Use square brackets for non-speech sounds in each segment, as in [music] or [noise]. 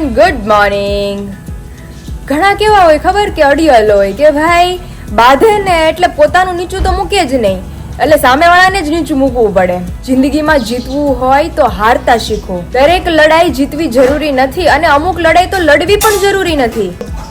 Morning ઘણા કેવા હોય, ખબર કે અડિયલ હોય કે ભાઈ બાંધે ને એટલે પોતાનું નીચું તો મૂકે જ નહીં. એટલે સામેવાળાને જ નીચું મૂકવું પડે. જિંદગીમાં જીતવું હોય તો હારતા શીખો. દરેક લડાઈ જીતવી જરૂરી નથી અને અમુક લડાઈ તો લડવી પણ જરૂરી નથી.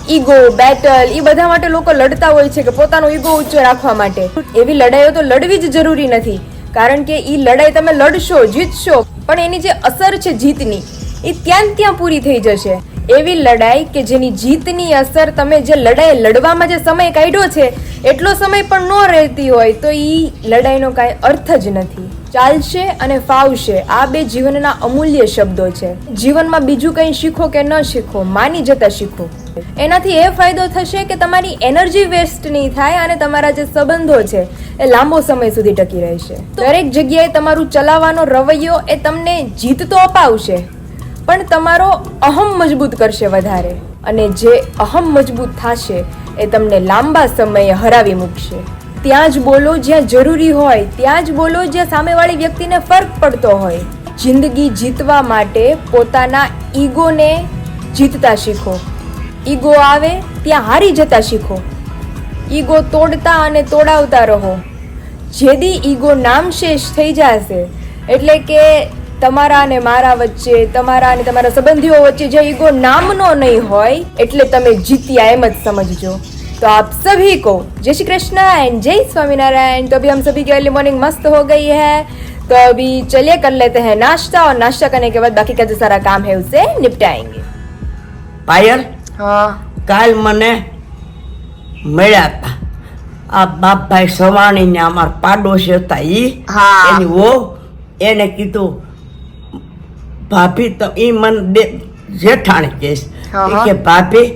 ઈગો બેટલ એ બધા માટે લોકો લડતા હોય છે કે પોતાનો ઈગો ઊંચો રાખવા માટે. એવી લડાઈઓ તો લડવી જ જરૂરી નથી. કારણ કે એ લડાઈ તમે લડશો, જીતશો, પણ એની જે અસર છે જીતની. એ ત્યાં ત્યાં પૂરી થઈ જશે. એવી લડાઈ કે જેની જીતની અસર તમે જે લડાઈ લડવામાં જે સમય કાઢ્યો છે, એટલો સમય પણ ન રહેતી હોય, તો એ લડાઈનો કાંઈ અર્થ જ નથી. ચાલશે અને ફાવશે, આ બે જીવનના અમૂલ્ય શબ્દો છે. જીવનમાં બીજું કંઈ શીખો કે ન શીખો, માની જતા શીખો. એનાથી એ ફાયદો થશે કે તમારી એનર્જી વેસ્ટ નહીં થાય અને તમારા જે સંબંધો છે, એ લાંબો સમય સુધી ટકી રહેશે. દરેક જગ્યાએ તમારું ચલાવવાનો રવૈયો એ તમને જીત તો અપાવશે. પણ તમારો અહમ મજબૂત કરશે વધારે. અને જે અહમ મજબૂત થશે, એ તમને લાંબા સમયે હરાવી મૂકશે. ત્યાં જ બોલો જ્યાં જરૂરી હોય, ત્યાં જ બોલો જ્યાં સામેવાળી વ્યક્તિને ફરક પડતો હોય. જિંદગી જીતવા માટે પોતાના ઈગોને જીતતા શીખો. ઈગો આવે ત્યાં હારી જતા શીખો. ઈગો તોડતા અને તોડાવતા રહો. જેદી ઈગો નામશેષ થઈ જશે, એટલે કે તમારા અને મારા વચ્ચે તમારા અને તમારા સંબંધીઓ વચ્ચે જે ઈગો નામનો નહીં હોય એટલે તમે જીત્યા એમ જ સમજજો तो आप सभी को जय श्री कृष्ण एंड जय स्वामीनारायण तो अभी हम सभी की अर्ली मॉर्निंग मस्त हो गई है तो अभी चलिए कर लेते हैं नाश्ता और नाश्ता करने के बाद बाकी का जो सारा काम है उसे निपटाएंगे પાયલ हाँ કાલ મને મળ્યા હતા આ બાપભાઈ સવાણી ને અમારા પાડોશી હતા ઈ હા. એની વહુ એને કીધું ભાભી તો એ મને બે જેઠાણી કહીશ. કે ભાભી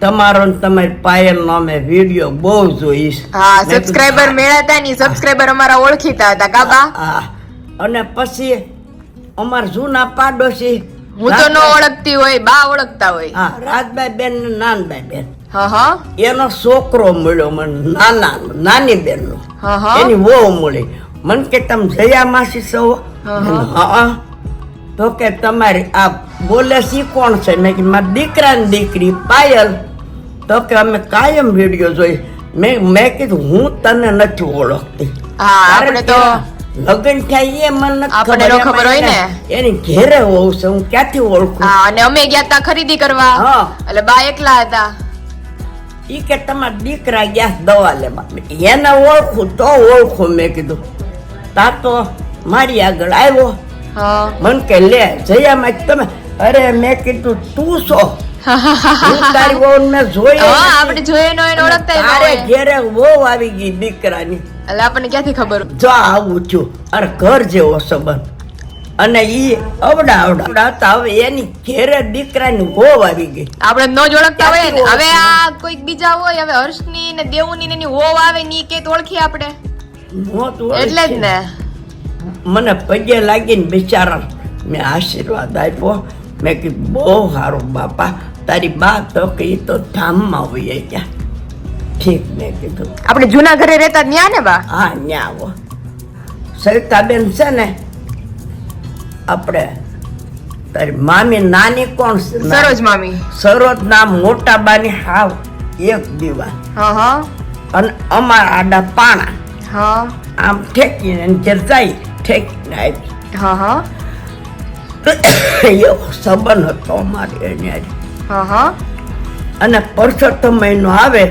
તમારો ને પાયલ નો અમે વીડિયો બહુ જોઈશ. હા સબસ્ક્રાઇબર મેળ્યા હતા ની સબસ્ક્રાઇબર અમારા ઓળખીતા હતા કાબા હા અને પછી અમાર જૂના પાડોશી હું તો ન ઓળખતી હોય બા ઓળખતા હોય. હા રાજભાઈ બેન ને નાનભાઈ બેન એનો છોકરો મળ્યો મને નાના નાની બેન નો એની વહુ મળી. મને કે તમે જયા માસી સૌ હા. તો કે તમારી આ બોલે સી કોણ છે? મેં કીધું મારી દીકરાની દીકરી પાયલ. તો કે અમે કાયમ વીડિયો જોઈ. મેં મેં કીધું હું તને નથી ઓળખતી. હા આપણે તો લગ્ન થાય એ મને આપણે ખબર. હોય ને. એની ઘેરે હોવ છે હું ક્યાંથી ઓળખું? હા અને અમે ગયા તા ખરીદી કરવા. હા. એટલે બા એકલા હતા. ઈ કે તમારા દીકરા ગયા દવા લેવા. એને ઓળખું તો ઓળખું. મેં કીધું તા તો મારી આગળ આવ્યો. મન કે લે જયામાં તમે અરે મેં કીધું તું છો. [laughs] તારી વહુ મેં જોઈ આપણે જોયે નો એને ઓળખતા ય ન ઘેરે વહુ આવી ગઈ દીકરાની. એટલે આપણને ક્યાંથી ખબર? જો આવું છું અરે ઘર જેવો સંબંધ. અને ઈ અવડા અવડા હતા હવે એની ઘેરે દીકરાની વહુ આવી ગઈ. આપણે ન જ ઓળખતા હોય ને. હવે આ કોઈક બીજા હોય હવે હર્ષની ને દેવુની ને એની હોવ આવે ની કે તો ઓળખીએ આપણે. એટલે જ ને. મને પગે લાગીને બિચારા મેં આશીર્વાદ આપ્યો. મેં કીધું બહુ સારું બાપા તારી બા તો કે એ તો ધામમાં હોય ગયા ઠીક મેં કીધું. આપણે જૂના ઘરે રહેતા ન્યા ને બા? હા ન્યા આવો. સવિતાબેન છે ને આપણે તારી મામી નાની કોણ છે? સરોજ મામી. સરોજ ના મોટા બાની હાવ એક દીવા. હા હા. અને અમારા આડા પાણા. હા. આમ ઠેકીને જાય. ઠેકીને આવી હા હા. એવો સંબંધ હતો અમારે એની. હા હા. અને પરસોત્તમ મહિનો આવે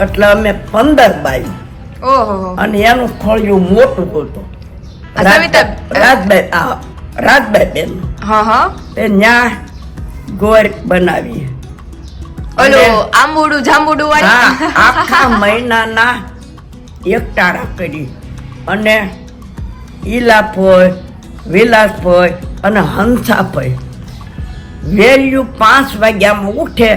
એટલે અમે પંદર બાઈ. ઓહો. અને એનું ખોળિયું મોટું હતું. રાજભાઈ રાજભાઈ બેન. હા હા. તે ન્યા ગોર બનાવી. ઓલું આંબુડું જાંબુડું હા વાળી આખા મહિનાના એકટારા કરી. અને ઈલાફોય વિલાસફોય અને હંસાફોય વેલ્યુ પાંચ વાગ્યામાં ઉઠે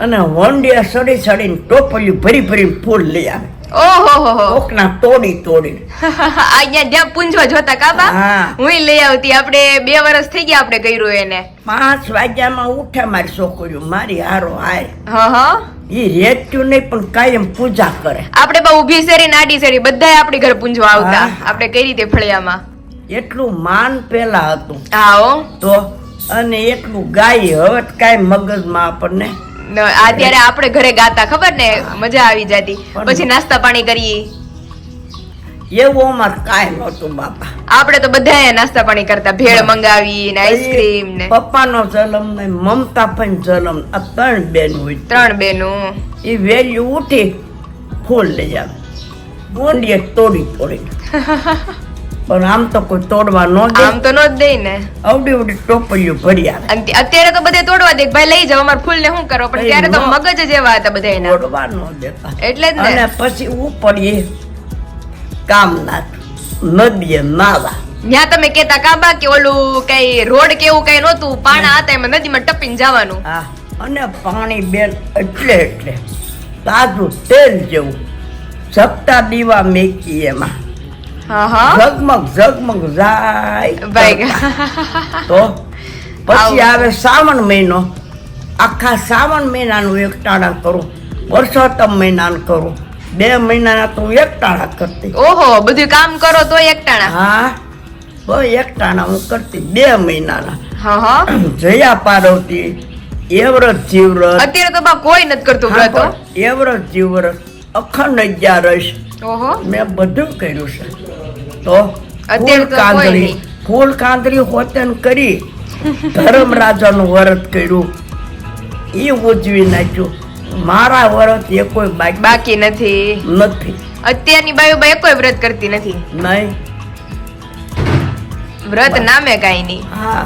અને વંડિયા સડી સડીને ટોપલિયું ભરી ભરીને ફૂલ લઈ આવે. ઓહો હો હો. કોકના તોડી તોડી અહીંયા [laughs] જ્યાં પૂંજવા જોતા કાબા હું. લઈ આવતી. આપણે બે વર્ષ થઈ ગયા આપણે કર્યું એને. પાંચ વાગ્યામાં ઉઠે મારી છોકરીઓ. મારી હારો હાય. હા હા. ઈ રેત્યું નહીં પણ કાયમ પૂજા કરે. આપણે બહુ ઊભી શેરી નાડી શેરી બધાય આપણી ઘર પૂંજવા આવતા. આપણે કઈ રીતે ફળિયામાં? એટલું માન પેલા હતું. હા તો અને એટલું ગાય હવે કાંઈ મગજમાં આપણને અત્યારે આપણે ઘરે ગાતા ખબર ને? મજા આવી જતી. પછી નાસ્તા પાણી કરીએ. એવું અમારે કાંઈ નહોતું બાપા. આપણે તો બધા નાસ્તા પાણી કરતા ભેળ મંગાવી ને આઈસ્ક્રીમ ને. પપ્પાનો જલમ ને મમતા પણ જલમ આ ત્રણ બેન હોય. ત્રણ બેનો. એ વેલી ઉઠી ફૂલ લઈ આવે. ગોંડીએ તોડી તોડી. [laughs] પણ આમ તો કોઈ તોડવા ન દે. આમ તો નો જ દઈ ને. અવડી અવડી ટોપલીઓ ભરી આવે. અત્યારે તો બધે તોડવા દે ભાઈ લઈ જાવ અમારે ફૂલ ને શું કરો? પણ ત્યારે તો મગજ જ એવા હતા બધા તોડવા ન દેતા. એટલે જ ને. પછી ઉપડીએ કામના નદીએ માવા ત્યાં તમે કેતા કાબા કે ઓલું કઈ રોડ કેવું કઈ નહોતું પાણા હતા એમાં નદીમાં ટપીને જવાનું. હા અને પાણી બેન એટલે એટલે તાજું તેલ જેવું. ઝપટા દીવા મેકી એમાં. હા હા. ઝગમગ ઝગમગ જાય તો પછી આવે. શ્રાવણ મહિનો. આખા શ્રાવણ મહિનાનું એક ટાણા કરું. વર્ષોત્તમ મહિનાનું કરું. બે મહિનાના તું એકટાણા કરતી. ઓહો બધું કામ કરો તો એકટાણા? હા બહુ એકટાણા હું કરતી બે મહિનાના. હા હા. જયા પાર્વતી એવરત જીવરત અત્યારે તો બા કોઈ નથી કરતું વ્રત એવરત જીવરત અખંડ અગિયારસ ઓહો. મેં બધું કર્યું છે. તો અત્યારે કાંદરી. ફૂલ કાંદરી હોતન કરી ધર્મરાજાનું વ્રત કર્યું એ ઉજવી નાખ્યું. મારા વ્રત એ કોઈ બાકી બાકી નથી નથી અત્યારની બાયુ બાઈ કોઈ વ્રત કરતી નથી નહીં व्रत नाम है कहीं नहीं હા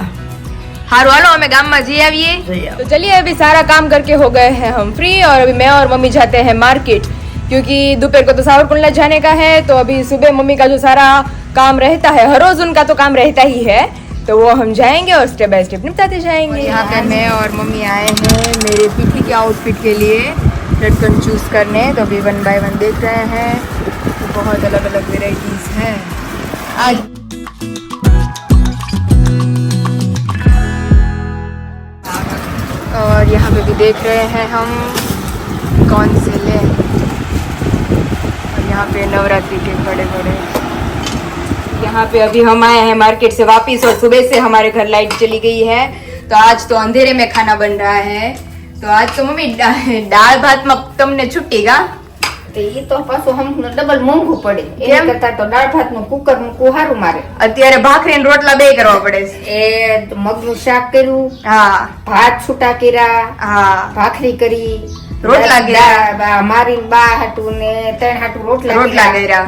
हारू हालो हमें गांव में जी आविए જઈ આવો. तो चलिए अभी सारा काम करके हो गए हैं हम फ्री और अभी मैं और मम्मी जाते हैं मार्केट क्योंकि दोपहर को तो सावरकुंडला जाने का है तो अभी सुबह मम्मी का जो सारा काम रहता है हर रोज उनका तो काम रहता ही है तो वो हम जाएँगे और स्टेप बाय स्टेप निपटाते जाएँगे। यहाँ पे मैं और मम्मी आए हैं मेरे पीठी के आउटफिट के लिए लटकन चूज़ करने। तो अभी वन बाय वन देख रहे हैं। तो बहुत अलग अलग वेराइटीज हैं। आज और यहाँ पे भी देख रहे हैं हम कौन से ले। और यहाँ पे नवरात्रि के बड़े बड़े यहाँ पे अभी हम आए हैं मार्केट से वापस और सुबह से हमारे घर लाइट चली गई है तो आज तो अंधेरे में खाना बन रहा है तो आज तो मम्मी डा- दाल भात में तुमने छुट्टी का તો ઈ તો પાછું અમુકને ડબલ મોંઘું પડે કેમ? એના કરતા તો દાળ ભાત નું કુકર મૂકવું સારું મારે અત્યારે ભાખરી ને રોટલા બે કરવા પડે છે એ મગનું શાક કર્યું હા ભાત છૂટા કર્યા હા ભાખરી કરી રોટલા દા- કર્યા. દા- બા- મારી બા હાટું ને ત્રણ હાટું રોટલા રોટલા કર્યા.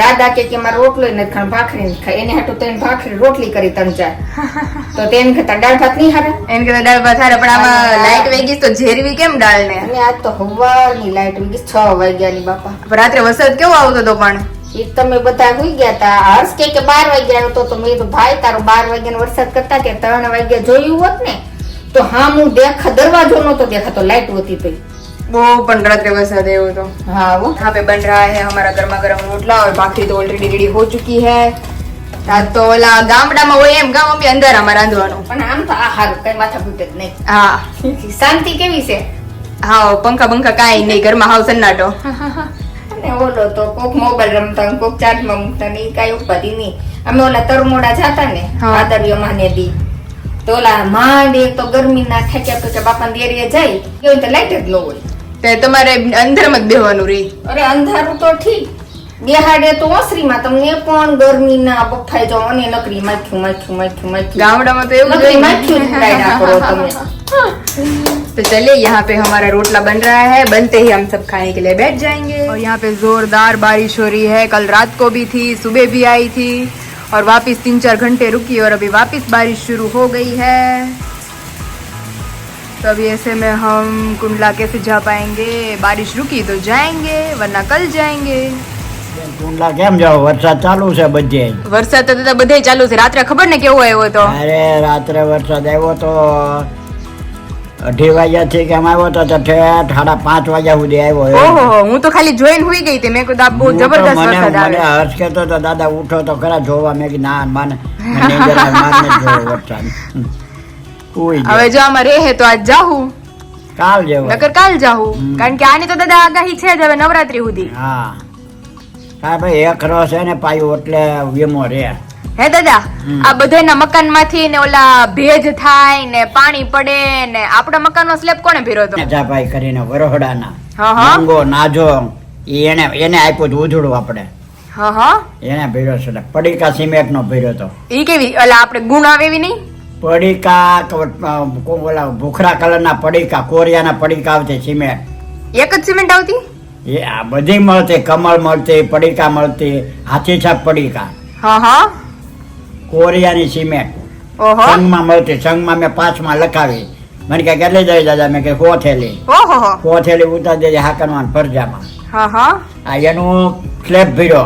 દાદા કે કે મારો રોટલો નથી ખાવાનો ભાખરી નથી ખાય એને હાટું ત્રણ ભાખરી રોટલી કરી ત્રણ ચાર. તો તેમ કરતા દાળ ભાત નહીં હારે? એને કરતા દાળ ભાત હારે પણ આમાં. લાઈટ વેગીસ તો ઝેરવી કેમ દાળ ને અને આજ તો હવારની લાઈટ વેગીસ છ વાગ્યાની બાપા. પણ રાત્રે વરસાદ કેવો આવતો હતો પણ? એ તમે બધા સુઈ ગયા તા. હર્ષ કે કે બાર વાગ્યા હતો તો મેં તો ભાઈ તારો બાર વાગ્યાનો વરસાદ કરતા કે ત્રણ વાગ્યા જોયું હોત ને તો હા હું દેખા દરવાજો નતો દેખાતો લાઈટ હોતી તો वो પણ રાત્રે वरसाद है वो तो હા હો यहाँ पे बन रहा है हमारा गर्मा गर्म रोटला और भाखरी तो ऑलरेडी रेडी हो चुकी है રાત તો ઓલા ગામડામાં હોય એમ ગામ અમે અંધારામાં રાંધવાનું પણ આમ તો આ હારું કઈ માથા ફૂટે જ નહીં હા શાંતિ કેવી છે હા પંખા બંખા કાંઈ નહીં ઘરમાં હાવ સન્નાટો અને ઓલો તો કોક મોબાઈલ રમતા ને કોક ચાર્જમાં મૂકતા ને ઈ કાંઈ ઉપાધિ નહીં અમે ઓલા તરમોડા જાતા ને હા. આદરીઓ માને દી તો ઓલા માંડ એક તો ગરમી ના ઠેક્યા તો બાપા દેરીએ જાય એવું તો લાઈટ જ ન હોય તે તમારે અંધારમાં જ બેહવાનું રહી અરે અંધારું તો ઠીક બેહાડે તો ઓસરીમાં તમને પણ ગરમી ના બફાઈ જાવ અને નકરી માખ્યું માખ્યું માખ્યું માખ્યું ગામડામાં તો એવું જ નકરી હોય [laughs] માખ્યું જ ઉડાડ્યા કરો તમે तो चलिए यहाँ पे हमारा रोटला बन रहा है बनते ही हम सब खाने के लिए बैठ जाएंगे और यहाँ पे जोरदार बारिश हो रही है कल रात को भी थी सुबह भी आई थी और वापस तीन चार घंटे रुकी और अभी वापस बारिश शुरू हो गई है तो अभी ऐसे में हम कुंडला कैसे जा पाएंगे बारिश रुकी तो जाएंगे वरना कल जाएंगे કુંડલા કેમ જાવ વરસાદ ચાલુ છે બધે વરસાદ તો દાદા બધે ચાલુ છે રાત્રે ખબર ને કેવો આવ્યો તો અરે રાત્રે વરસાદ આવ્યો તો અઢી વાગ્યા થી કેમ આવ્યો તો તો ઠેઠ સાડા પાંચ વાગ્યા સુધી આવ્યો એમ. ઓહો હું તો ખાલી જોઈને હુઈ ગઈ હતી મેં કીધું આ બહુ હું તો જબરદસ્ત મને વરસાદ મને આવે હર્ષ કહેતો તો દાદા ઉઠો તો ખરા જોવા મેં કીધું ના મને મને જરા મારને જ જોવો વરસાદ હમ. ઉઈ ગયો. હવે જો આમાં રહે તો આજ જાહું. કાલ જવું નકર કાલ જાહું. કારણ કે આની તો દાદા આગાહી છે જ હવે નવરાત્રી સુધી. હા. હા ભાઈ એક રસ છે ને પાયો એટલે વેમો રે હે દાદા. આ બધાના મકાનમાંથી ને ઓલા ભેજ થાય ને પાણી પડે ને આપણા મકાન નો સ્લેબ કોને ભીરો હતો? જાભાઈ કરીને વરોહડાના. હા, હા. નાજો એને એને આપ્યું હતું ઉજળું આપણે. હા હા. એને ભીરો છે. પડીકા સિમેન્ટ નો ભીરો તો ઈ કેવી? ઓલા આપણે ગુણ આવે એવી નહીં? પડીકા ક- કો- ઓલા ભૂખરા કલરના પડીકા કોરિયાના પડીકા આવતી સિમેન્ટ. એક જ સિમેન્ટ આવતી? એ આ બધી મળતી કમળ મળતી પડીકા મળતી હાથી છાપ પડીકા. હા હા. કોરિયાની સિમેન્ટ. ઓહો. સંઘમાં મળતી સંઘમાં મેં પાંચમાં લખાવી. મને કે કેટલી દઈ દાદા. મેં કે સો થેલી. ઓહો સો થેલી ઉતાર દેજે હાકનવાન ફરજામાં. હા હા. આ એનું સ્લેબ ભીડો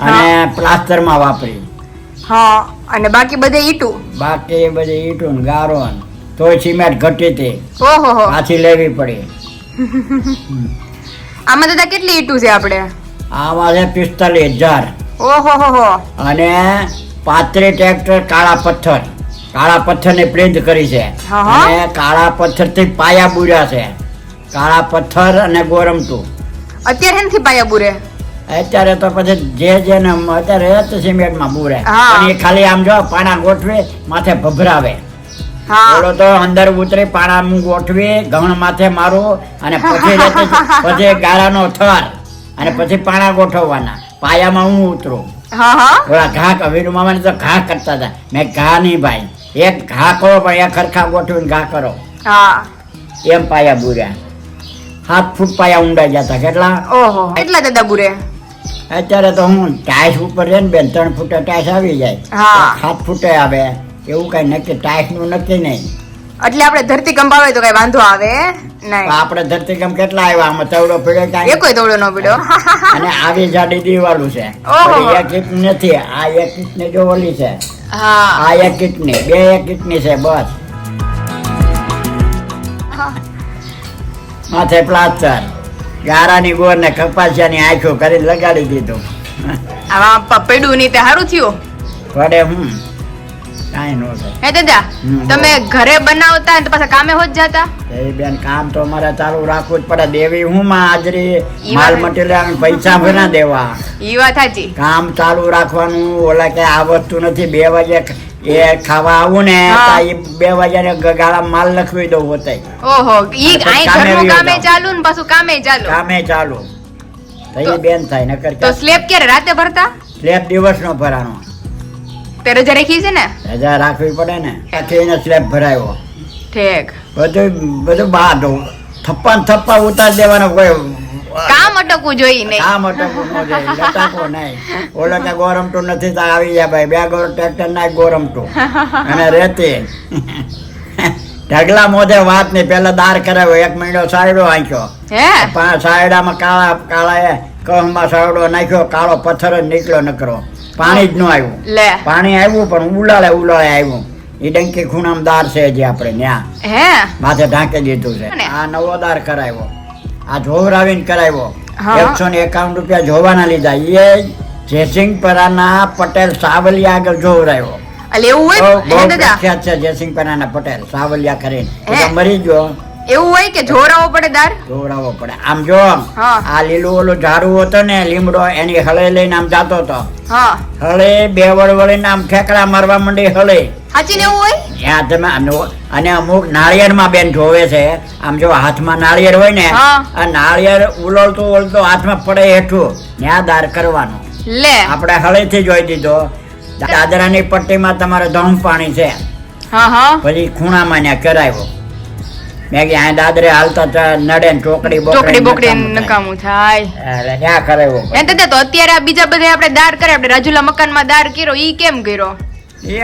અને પ્લાસ્ટરમાં વાપરી. હા. અને બાકી બધે ઈટું? બાકી બધી ઈટું ને ગારો તો તોય સિમેન્ટ ઘટી હતી. ઓહો હો. પાછી લેવી પડી. [laughs] આમાં દાદા કેટલી ઈટું છે આપણે? આમાં છે પિસ્તાલીસ હજાર. ઓહો હો હો. અને પાંત્રીસ ટ્રેક્ટર કાળા પથ્થર. કાળા પથ્થરની પ્રિન્ટ કરી છે. અને કાળા પથ્થરથી પાયા બુર્યા છે. કાળા પથ્થર અને ગોરમટું. અત્યારે એનથી પાયા બુરે? અત્યારે તો પછી જે જેને અત્યારે એ જ સિમેન્ટમાં બુરે. પણ એ ખાલી આમ જો પાણા ગોઠવે માથે ભભરાવે. થોડો તો અંદર ઉતરી પાણા હું ગોઠવી ઘણ માથે મારું અને પછી [laughs] પછી ગાળાનો થર અને પછી પાણા ગોઠવવાના. પાયામાં હું ઉતરું. હા ઘા કવીર મામાને તો ઘા કરતા હતા. મેં ઘા નહીં ભાઈ. એક ઘા કરો પણ એક ખરખા ગોઠવીને ઘા કરો. એમ પાયા બુર્યા. સાત ફૂટ પાયા ઊંડા હતા કેટલા? ઓહો. કેટલા દાદા બુરે અત્યારે તો હું ટાઈસ ઉપર રહે ને બેન ત્રણ ફૂટે ટાઈસ આવી જાય. હા. સાત ફૂટે આવે એવું કઈ નક્કી ટાઈસનું નક્કી નહીં. એટલે આપણે ધરતીકંપ આવે તો કઈ વાંધો આવે? નહીં. આપણે ધરતીકંપ કેટલા આવ્યા? આમાં ચવડો પડ્યો કાંઈ? કોઈ દોડો ન પડ્યો [laughs] અને આવી જાડી દીવાલું છે. એક ઇંચ નથી આ એક ઇંચની જો ઓલી છે. હા. આ એક ઇંચની બે એક ઇંચની છે બસ. માથે પ્લાસ્ટર. ગારાની ગોર ને કપાસિયાની આંખો કરીને લગાડી દીધું. આવા પપેડું ની તે સારું થયું? વડે હું? કાંઈ નો થાય. હે દાદા તમે ઘરે બનાવતા ને પાછા કામે હોત જતા? એ બેન કામ તો અમારે ચાલુ રાખવું જ પડે. દેવી હું માં હાજરી? માલ મટીરિયલ પૈસા ભરા દેવા. ઈ વાત સાચી. કામ ચાલુ રાખવાનું ઓલા કે આ વસ્તુ નથી. બે વાગે એ ખાવા આવું ને બે વાગ્યા ને ગાળા માલ લખવી દઉં ઓહો ઈ કામે ઘરનું કામે ચાલુ ને પાછું કામે ચાલુ. કામે ચાલુ. તો બેન થાય નકર તો સ્લેબ ક્યારે રાતે ભરતા? સ્લેબ દિવસ નો ભરાનો તે રજા રાખી છે ને? રજા રાખવી પડે ને ત્યાંથી એને સ્લેબ ભરાયો. ઠીક. બધું બધું બહાર દઉં. થપ્પા ને થપ્પા ઉતાર દેવાનો કોઈ કામ અટકવું જોઈએ નહીં. કામ અટકવું ન જાય લટાકો નહીં. ઓલો કે ગોરમટું નથી તો આવી ગયા ભાઈ. બે ગોર ટ્રેક્ટર ના ગોરમટું. અને રેતી. ઢગલા મોઢે વાત નહીં. પેલા દાર કરાવ્યો એક મહિનો સાયડો આંખ્યો. પાંચ સાયડામાં કાળા કાળા એ કહમાં સાયડો નાખ્યો કાળો પથ્થર જ નીકળ્યો નકરો. પાણી જ ન આવ્યું. પાણી આવ્યું પણ ઉલાળે ઉલાળે આવ્યું. એ ડંકી ખૂણામાં દાર છે જે આપણે ન્યા માથે ઢાંકી દીધું છે. આ નવો દાર કરાવ્યો. આ જોવરાવીને કરાવ્યો. એકસો ને એકાવન રૂપિયા જોવાના લીધા. એ જયસિંહપરાના પટેલ સાવલિયા આગળ જોવરાયો એટલે એવું હોય? બહુ પ્રખ્યાત છે જયસિંહપરાના પટેલ સાવલિયા કરીને. મરી ગયો. એવું હોય કે જોરાવો પડે દાર? જોવરાવો પડે. આમ જો આ લીલું ઓલું ઝાડું હતો ને લીમડો એની હળે લઈને આમ જાતો હતો. હળે બે વળ આમ ઠેકડા મારવા માંડી હળે. સાચી ને એવું હોય? ત્યાં તમે અને અમુક નાળિયેરમાં બેન જોવે છે. આમ જો હાથમાં નાળિયેર હોય ને. આ નાળિયેર ઉલળતું ઉલળતું હાથમાં પડે હેઠું. ત્યાં દાર કરવાનું. લે. આપણે હળેથી જોઈ દીધો. દાદરાની પટ્ટીમાં તમારે ધમ પાણી છે. પછી ખૂણામાં ત્યાં કરાવ્યો. મેં કે આ દાદરે હાલતા તો નડે ને ચોકડી ચોકડી બોકડી નકામું થાય. એટલે ત્યાં કરાવ્યો હે દાદા તો અત્યારે આ બીજા બધા આપણે દાર કરે આપણે રાજુલા મકાનમાં દાર કર્યો ઈ કેમ કર્યો?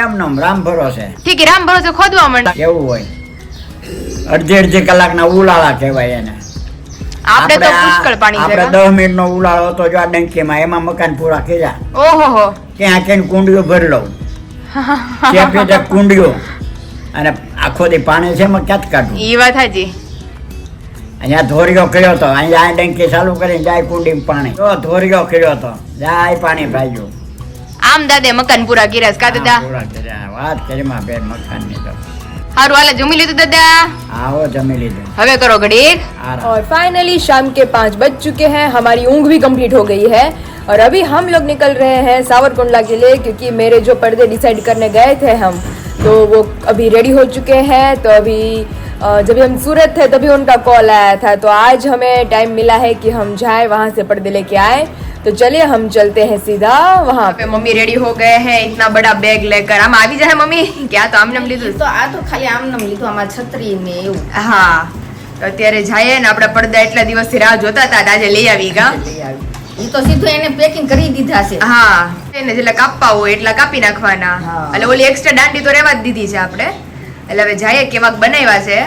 એમ નામ રામ ભરોસે. ઠીક રામ ભરોસે ખોદવા માંડ. કેવું હોય? અડધી અડધી કલાકના ઉલાળા કહેવાય એને. આપણે તો પુષ્કળ પાણી આપણે દસ મિનિટ નો ઉલાળો હતો જો આ ડંકીમાં એમાં મકાન પૂરા કર્યા ઓહો ક્યાં ક્યાં કુંડીઓ ભરી લઉં. ત્યાં કુંડીઓ. અને આખો દી પાણી છે એમાં ક્યાં જ કાઢું ઈ વાત હાજી અહીંયા ધોરિયો કર્યો હતો અહીંયા આ ડંકી ચાલુ કરીને જાય કુંડીમાં પાણી જો ધોરિયો કર્યો હતો જાય પાણી ભાગ્યું આમ દાદે મકાન પૂરા કર્યા છે કા દાદા પૂરા કર્યા વાત કરી માં બેન મકાનની તો હારું હાલે જમી લીધું દાદા આવો જમી લીધું હવે કરો ઘડીક આરામ. और फाइनली शाम के पाँच बज चुके हैं हमारी ऊँग भी कंप्लीट हो गई है और अभी हम लोग निकल रहे हैं सावरकुंडला के लिए क्योंकि मेरे जो पर्दे डिसाइड करने गए थे हम तो वो अभी रेडी हो चुके हैं तो अभी अ, जब हम सूरत थे तभी उनका कॉल आया था तो आज हमें टाइम मिला है कि हम जाए वहाँ से पर्दे लेके आए तो चलिए हम चलते हैं सीधा वहाँ पे मम्मी रेडी हो गए हैं इतना बड़ा बैग लेकर हम आ भी जाए मम्मी क्या तो આમ નામ લીધું તો આ તો ખાલી આમ નામ લીધું આમાં છત્રી ને એવું હા તો અત્યારે જઈએ ને આપણા પડદા એટલા દિવસથી રાહ જોતા હતા તો આજે લઈ આવી ગા લઈ આવી. ઈ તો સીધું એને પેકિંગ કરી દીધા છે હા એને જેટલા કાપવા હોય એટલા કાપી નાખવાના હા. એટલે ઓલી એક્સ્ટ્રા દાંડી તો રહેવા જ દીધી છે આપણે એટલે હવે જઈએ કેવાક બનાવ્યા છે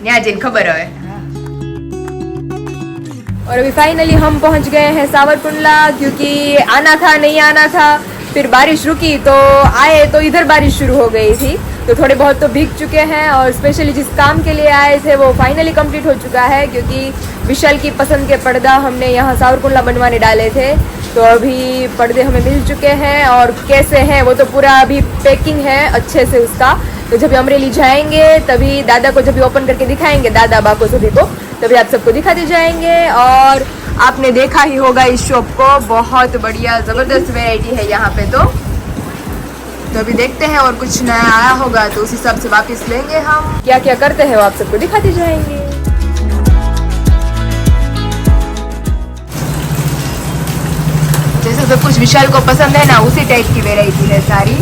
ત્યાં જઈને ખબર હવે और अभी फाइनली हम पहुंच गए हैं सावरकुंडला क्योंकि आना था नहीं आना था फिर बारिश रुकी तो आए तो इधर बारिश शुरू हो गई थी तो थोड़े बहुत तो भीग चुके हैं और स्पेशली जिस काम के लिए आए थे वो फाइनली कंप्लीट हो चुका है क्योंकि विशाल की पसंद के पर्दा हमने यहाँ सावरकुंडला बनवाने डाले थे। तो अभी पर्दे हमें मिल चुके हैं और कैसे हैं, वो तो पूरा अभी पैकिंग है अच्छे से उसका। तो जब अमरेली जाएँगे, तभी दादा को जब भी ओपन करके दिखाएँगे, दादा बा को सभी को, तभी आप सबको दिखाते जाएँगे। और आपने देखा ही होगा इस शॉप को, बहुत बढ़िया, ज़बरदस्त वेराइटी है यहाँ पे तो। तो अभी देखते हैं और कुछ नया आया होगा तो उस हिसाब से वापस लेंगे हम। क्या क्या करते हैं वो आप सबको दिखाते जाएँगे। जैसे सब कुछ विशाल को पसंद है ना उसी टाइप की वैरायटी है सारी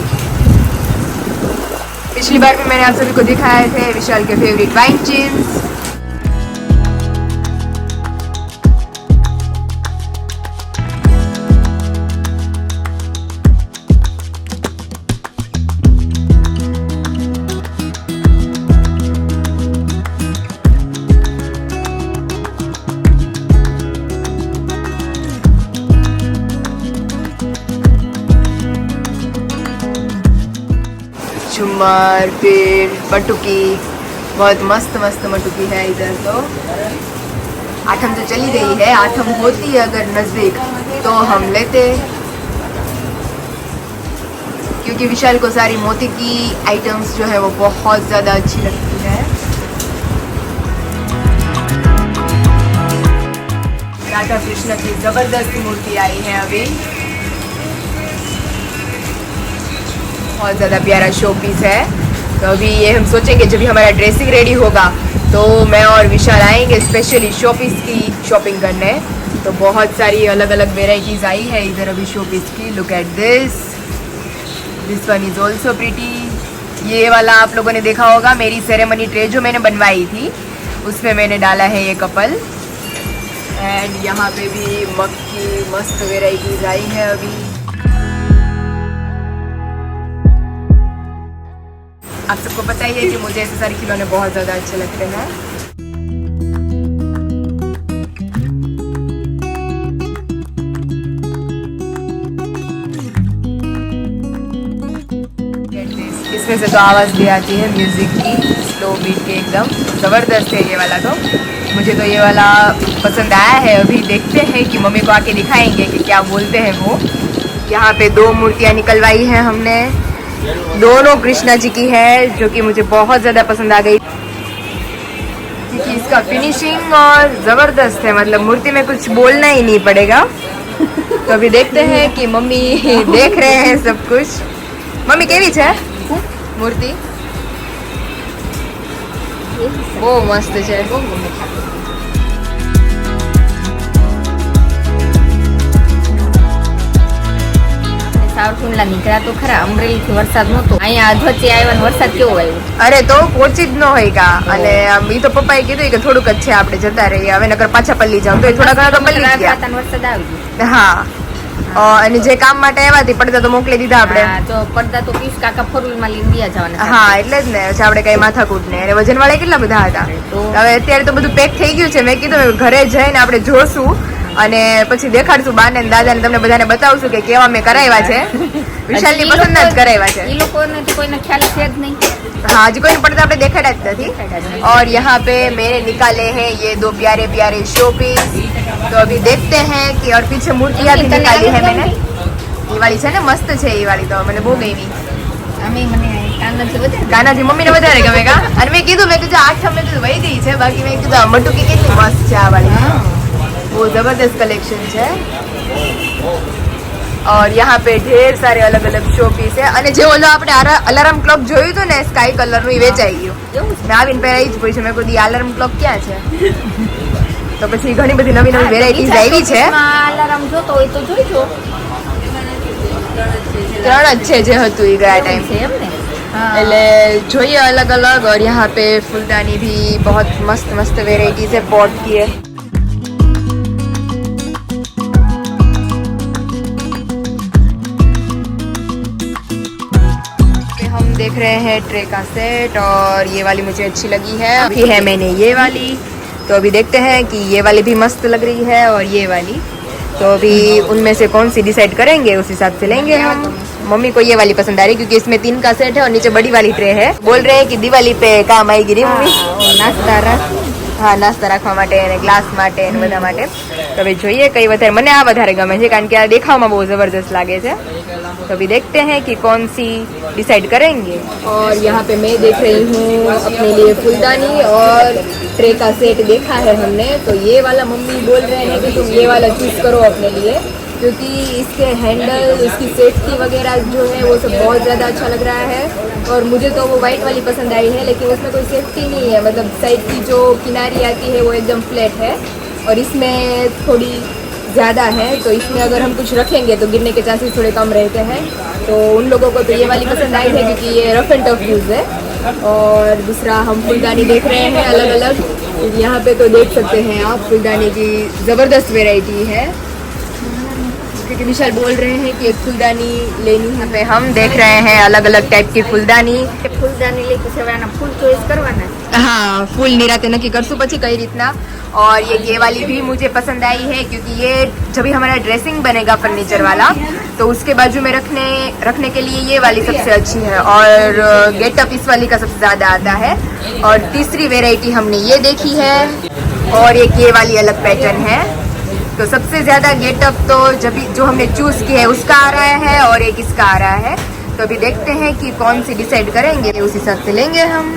पिछली बार भी मैंने आप सभी को दिखाए थे विशाल के फेवरेट वाइन जीन्स झुमर फिर बटुकी बहुत मस्त मस्त मटुकी है इधर तो। आठम तो चली गई है, आठम होती है अगर नज़दीक तो हम लेते। क्योंकि विशाल को सारी मोती की आइटम्स जो है वो बहुत ज़्यादा अच्छी लगती है। राधा कृष्ण की ज़बरदस्त मूर्ति आई है अभी। बहुत ज़्यादा प्यारा शो पीस है। तो अभी ये हम सोचेंगे, जब भी हमारा ड्रेसिंग रेडी होगा तो मैं और विशाल आएँगे स्पेशली शो पीस की शॉपिंग करने। तो बहुत सारी अलग अलग वेराइटीज़ आई है इधर अभी शो पीस की। Look at this this one is also pretty ये वाला आप लोगों ने देखा होगा, मेरी सेरेमनी ट्रे जो मैंने बनवाई थी, उसमें मैंने डाला है ये कपल एंड यहाँ पे भी मग की मस्त वेराइटीज़ आई है अभी। आप सबको पता ही है कि मुझे ऐसे सारे खिलौने बहुत ज़्यादा अच्छे लगते हैं। इसमें से तो आवाज़ भी आती है म्यूज़िक की स्लो बीट के एकदम, ज़बरदस्त है ये वाला तो। मुझे तो ये वाला पसंद आया है, अभी देखते हैं कि मम्मी को आके दिखाएँगे कि क्या बोलते हैं वो। यहाँ पे दो मूर्तियाँ निकलवाई हैं हमने। दोनों कृष्णा जी की है जो कि मुझे बहुत ज़्यादा पसंद आ गई क्योंकि इसका फिनिशिंग और ज़बरदस्त है मतलब मूर्ति में कुछ बोलना ही नहीं पड़ेगा तो अभी देखते हैं कि मम्मी [laughs] देख रहे हैं सब कुछ મમ્મી કેવી છે મૂર્તિ બહુ મસ્ત છે સાવરકુંડલા નીકળ્યા તો ખરા અમરેલી થી વરસાદ નહોતો. અહીંયા અધવચ્ચે આવ્યો ને વરસાદ કેવો આવ્યો? અરે તો પહોંચી જ ન હોય કા અને એ તો પપ્પાએ કીધું કે થોડુંક જ છે આપણે જતા રહીએ. હવે નકર પાછા પલ્લી જાવ તો થોડા ઘણા તો પલ્લી ગયા. વરસાદ આવી ગયો. હા. અને જે કામ માટે આવ્યા હતી પડદા તો મોકલી દીધા આપણે. હા, તો પડદા તો પીસ કાકા ફોરવીલમાં લઈને ગયા જવાના હા એટલે જ ને. પછી આપણે કઈ માથાકૂટ ને અને વજન વાળા કેટલા બધા હતા? હવે અત્યારે તો બધું પેક થઈ ગયું છે. મેં કીધું ઘરે જઈને આપણે જોશું. અને પછી દેખાડશું બાને ને દાદાને તમને બધાને બતાવશું કે કેવા મેં કરાવ્યા છે વિશાલની ઈ પસંદ જ લોકો- કરાવ્યા છે ઈ લોકોને તો કોઈને ખ્યાલ છે જ નહીં हाँ जी कोई पर्दा आपने देखा रहता थी और यहाँ पे मैंने निकाले हैं ये दो प्यारे प्यारे शो पीस तो अभी देखते हैं कि और पीछे मूर्तियाँ भी तने निकाली है આવી मैंने ये वाली છે ને મસ્ત છે એ વાળી તો મને બહુ ગમી અમે મને કાનાથી વધારે કાનાથી મમ્મીને વધારે ગમે કા અને મેં કીધું મેં કીધું આઠ મેં કીધું વહી ગઈ છે બાકી મેં કીધું આ મટુકી કેટલી મસ્ત છે આ વાળી હા वो जबरदस्त कलेक्शन है और यहाँ पे ढेर सारे अलग अलग शो पीस है અને જે ઓલો આપણે અલાર્મ ક્લોક જોયું હતું ને સ્કાય કલર નું એ વેચાઈ ગયું એવું મેં આવીને પહેલા એ જ પૂછ્યું મેં કોઈ અલાર્મ ક્લોક ક્યાં છે તો પછી ઘણી બધી નવી નવી વેરાયટીઝ આવી છે અલાર્મ જોતો હોય તો જોઈજો ત્રણ જ છે જે હતું એ ગયા ટાઈમ છે એમ ને હા એટલે જોઈએ अलग अलग और यहाँ पे फुलदानी भी बहुत मस्त मस्त वेराइटीज है पॉट की है रहे हैं ट्रे का सेट और ये वाली मुझे अच्छी लगी है। अभी है मैंने ये वाली। तो अभी देखते हैं कि ये वाली भी मस्त लग रही है और ये वाली। तो अभी उनमें से कौन सी डिसाइड करेंगे, उस हिसाब से लेंगे हम। मम्मी को ये वाली पसंद आ रही है क्योंकि इसमें तीन का सेट है और नीचे बड़ी वाली ट्रे है। बोल रहे हैं कि दिवाली पे काम आएगी रे मम्मी। हाँ, नाश्ता હા નાસ્તા રાખવા માટે અને ગ્લાસ માટે અને બધા માટે તો હવે જોઈએ કઈ વધારે મને આ વધારે ગમે છે કારણ કે આ દેખાવમાં બહુ જબરદસ્ત લાગે છે तो अभी देखते हैं कि कौन सी डिसाइड करेंगे और यहाँ पे मैं देख रही हूँ अपने लिए फुलदानी और ट्रे का सेट देखा है हमने तो ये वाला मम्मी बोल रहे हैं कि तुम ये वाला चूज करो अपने लिए क्योंकि इसके हैंडल इसकी सेफ्टी वगैरह जो है, वो सब बहुत ज़्यादा अच्छा लग रहा है। और मुझे तो वो वाइट वाली पसंद आई है, लेकिन उसमें कोई सेफ्टी नहीं है। मतलब साइड की जो किनारी आती है, वो एकदम फ्लैट है। और इसमें थोड़ी ज़्यादा है तो इसमें अगर हम कुछ रखेंगे तो गिरने के चांसेस थोड़े कम रहते हैं। तो उन लोगों को तो ये वाली पसंद आई है, क्योंकि ये रफ एंड टफ यूज़ है। और दूसरा, हम फुलदानी देख रहे हैं अलग अलग यहाँ पे तो देख सकते हैं आप, फुलदानी की ज़बरदस्त वेराइटी है। क्योंकि विशाल बोल रहे हैं कि एक फुलदानी लेनी है पे हम देख रहे हैं अलग अलग टाइप की फुलदानी ફૂલદાની લઈ પછી હવે આના ફૂલ ચોઈસ કરવાના हाँ फूल निराते नक्की करसू પછી કઈ રીતના और ये ये वाली भी मुझे पसंद आई है क्योंकि ये जब भी हमारा ड्रेसिंग बनेगा फर्नीचर वाला तो उसके बाजू में रखने रखने के लिए ये वाली सबसे अच्छी है और गेटअप इस वाली का सबसे ज़्यादा आता है और तीसरी वेराइटी हमने ये देखी है और एक ये वाली अलग पैटर्न है तो सबसे ज़्यादा गेटअप तो जब भी- जो हमने चूज़ किया है उसका आ रहा है और एक इसका आ रहा है तो अभी देखते हैं कि कौन सी डिसाइड करेंगे उस हिसाब से लेंगे हम